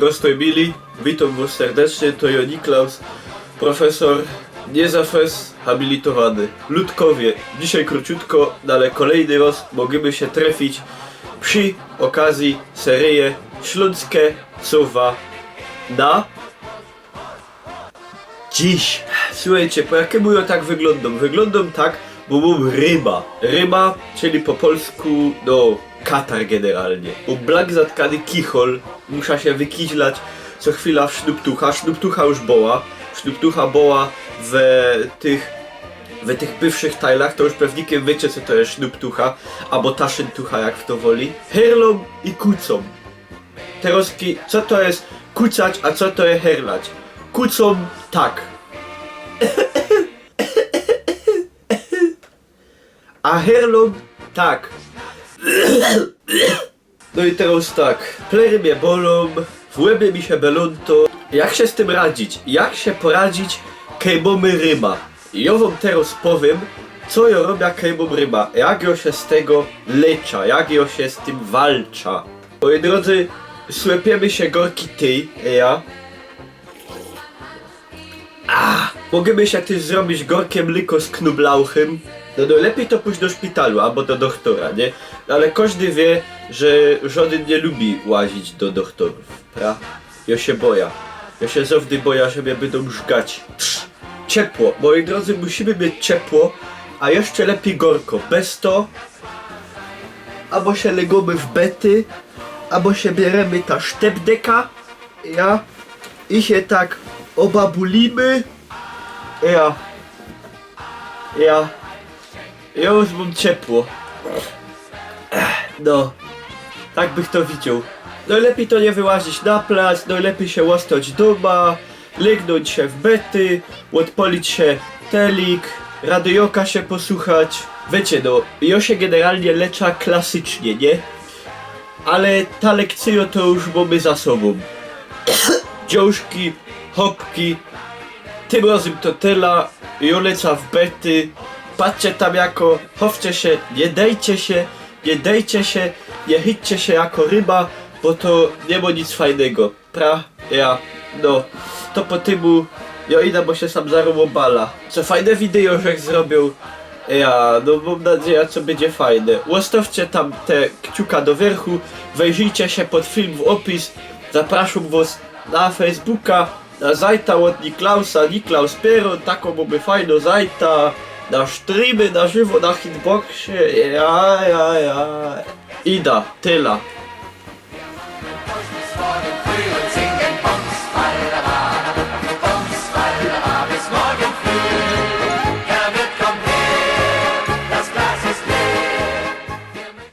Prostoj Mili, witam was serdecznie, to ja Niklaus, profesor niezafes habilitowany. Ludkowie, dzisiaj króciutko, no ale kolejny raz możemy się trafić przy okazji serii Śląskie Słowa na dziś. Słuchajcie, po jakiemu ja tak wyglądam? Wyglądam tak, mam ryba. Ryba, czyli po polsku, no, katar generalnie. Bo blak zatkany kichol, muszę się wykiźlać co chwila w sznuptucha. Sznuptucha już boła. Sznuptucha boła w tych w tych bywszych tajlach, to już pewnikiem wiecie co to jest sznuptucha, albo taszyntucha jak w to woli. Herlom i kucom. Teroski, co to jest kucać, a co to jest herlać? Kucom tak. A herlom tak. No i teraz tak, plery mnie bolą, w łebie mi się belunto. Jak się z tym radzić? Jak się poradzić kejmomy ryba? Ja wam teraz powiem, co ja robię kejmom ryba, jak ja się z tego lecza, jak ja się z tym walcza. Moi drodzy, słypiemy się gorki ty, ja. A, możemy się też zrobić gorkie mliko z knublauchem. No, no lepiej to pójść do szpitalu albo do doktora, nie? No, ale każdy wie, że żaden nie lubi łazić do doktorów, pra? Ja się boję. Ja się zawdy boję, że mnie będą. Trz. Ciepło. Moi drodzy, musimy mieć ciepło, a jeszcze lepiej gorko. Bez to albo się legamy w bety, albo się bieremy ta sztepdeka, ja, i się tak obabulimy, ja, ja, ja już mam ciepło. No, tak bych to widział. Najlepiej to nie wyłazić na plac, najlepiej się łostać doma, legnąć się w bety, odpalić się telik, radioka się posłuchać. Wiecie no, ja się generalnie lecza klasycznie, nie? Ale ta lekcja to już mamy za sobą. Dziążki, hopki, tym razem to tela, joleca w bety. Patrzcie tam jako, chowcie się, nie dejcie się, nie dejcie się, nie się jako ryba, bo to nie ma nic fajnego. Pra, ja, no. To po tymu, ja idę, bo się sam zarobala. Co fajne wideo, że zrobił. Ja, no mam nadzieję, co będzie fajne. Łostowcie tam te kciuka do wierchu, wejrzyjcie się pod film w opis. Zapraszam was na Facebooka, na zajta od Niklausa, Niklaus Pero, taką mamy fajną zajta na streamy, na żywo, na hitboxie, ja, ja, ja. Ida, tyla.